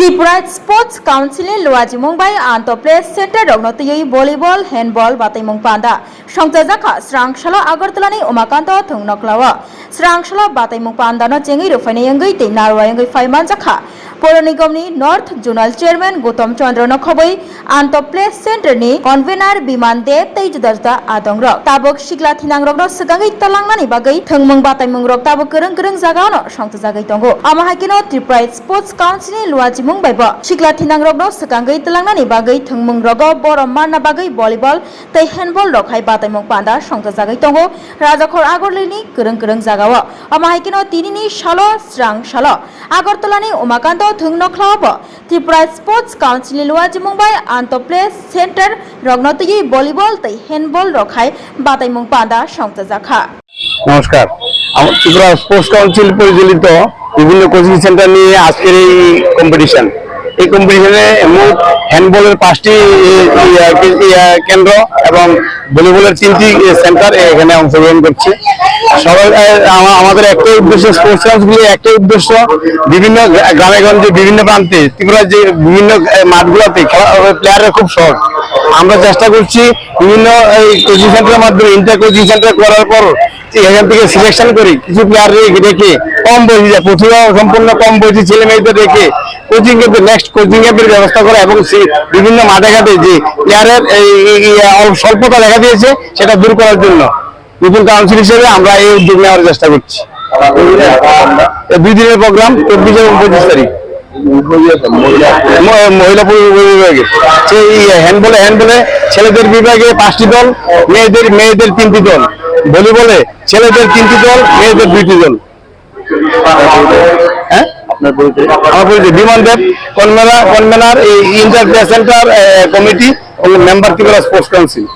Tripura sports কাউন্সিলে লোয়াজি মুম্বাই আন্ত প্লেস সেন্টার রগ্নতিয়ী ভলিবল হ্যান্ডবল বাতাই মুং পান্ডা পান্দা সংজাজাখা স্রাংশালা আগরতলানি উমাকান্ত থংনকলাওয়া। স্রাংশালা বাতাইমং পান্দানো চেঙ্গি রুফাইনায়ঙ্গই তে নারওয়ায়ঙ্গই ফাইমান জাখা પૌર નિગમની north zonal chairman Gautam Chandra નખબઈ આંતરપ્લેસ સેન્ટરની કન્વેનર વિમાન દેવ તૈજ દર્જા આદંગ રક તાબક શિકલા થિનાંગ રક સગાગઈ તલાંગનાની બાગઈ થંગમંગ બાતાઈમંગ રક તાબક ગરંગ ગરંગ જાગાનો સંગત જાગઈ તંગો આમાહાકીનો ત્રિપ્રાઇ સ્પોર્ટ્સ કાઉન્સિલની લુવાજીમંગ બાઈબો શિકલા થિનાંગ રક સગાંગઈ તલાંગનાની બાગઈ થંગમંગ રગ બોરમ મારના બાગઈ વોલીબોલ તৈ હેન્ડબોલ રક હાઈ બાતાઈમંગ પાંદા સંગત જાગઈ તંગો রাজাখর আগরলিনি গরং গরং জাগাও আমাহাইকিনো তিনিনি শালো স্রাং শালো আগরতলানি উমাকান্ত ধুংনখলাব ত্রিপুরা স্পোর্টস কাউন্সিল লুয়াজি মুম্বাই আন্ত প্লেস সেন্টার রগ্নতয়ী ভলিবল বিভিন্ন কোচিং সেন্টার নিয়ে আজকের এই এই কম্পিটিশনে মোট পাঁচটি কেন্দ্র এবং ভলিবলের তিনটি সেন্টার এখানে অংশগ্রহণ করছে। সবাই আমাদের একটাই উদ্দেশ্য স্পোর্টস কাউন্সিলের একটাই উদ্দেশ্য বিভিন্ন গ্রা- গ্রামে গঞ্জে বিভিন্ন প্রান্তে, ত্রিপুরার যে বিভিন্ন মাঠগুলোতে প্লেয়ারের খুব শখ আমরা চেষ্টা করছি বিভিন্ন, এই কোচিং সেন্টারের মাধ্যমে ইন্টার কোচিং সেন্টার করার পর এখান থেকে সিলেকশন করি কিছু প্লেয়ার রেখে রেখে কম বয়সী যা প্রতিভা সম্পূর্ণ কম বয়সী ছেলে মেয়েদের রেখে কোচিং ক্যাম্পে নেক্সট কোচিং ক্যাম্পের ব্যবস্থা করা এবং বিভিন্ন মাঠে ঘাটে যে প্লেয়ারের এই স্বল্পতা দেখা দিয়েছে, সেটা দূর করার জন্য। নতুন কাউন্সিল হিসেবে আমরা এই উদ্যোগ নেওয়ার চেষ্টা করছি। দুই দিনের প্রোগ্রাম চব্বিশ এবং পঁচিশ তারিখ। মহিলা বিভাগে। সেই হ্যান্ডবলে হ্যান্ডবলে ছেলেদের বিভাগে পাঁচটি দল, মেয়েদের মেয়েদের তিনটি দল। ভলিবলে ছেলেদের তিনটি দল, মেয়েদের দুইটি দল। হ্যাঁ? আমার পরিচয় বিমান দেব কনভেনার কনভেনার এই inter centre committee member Tripura sports council.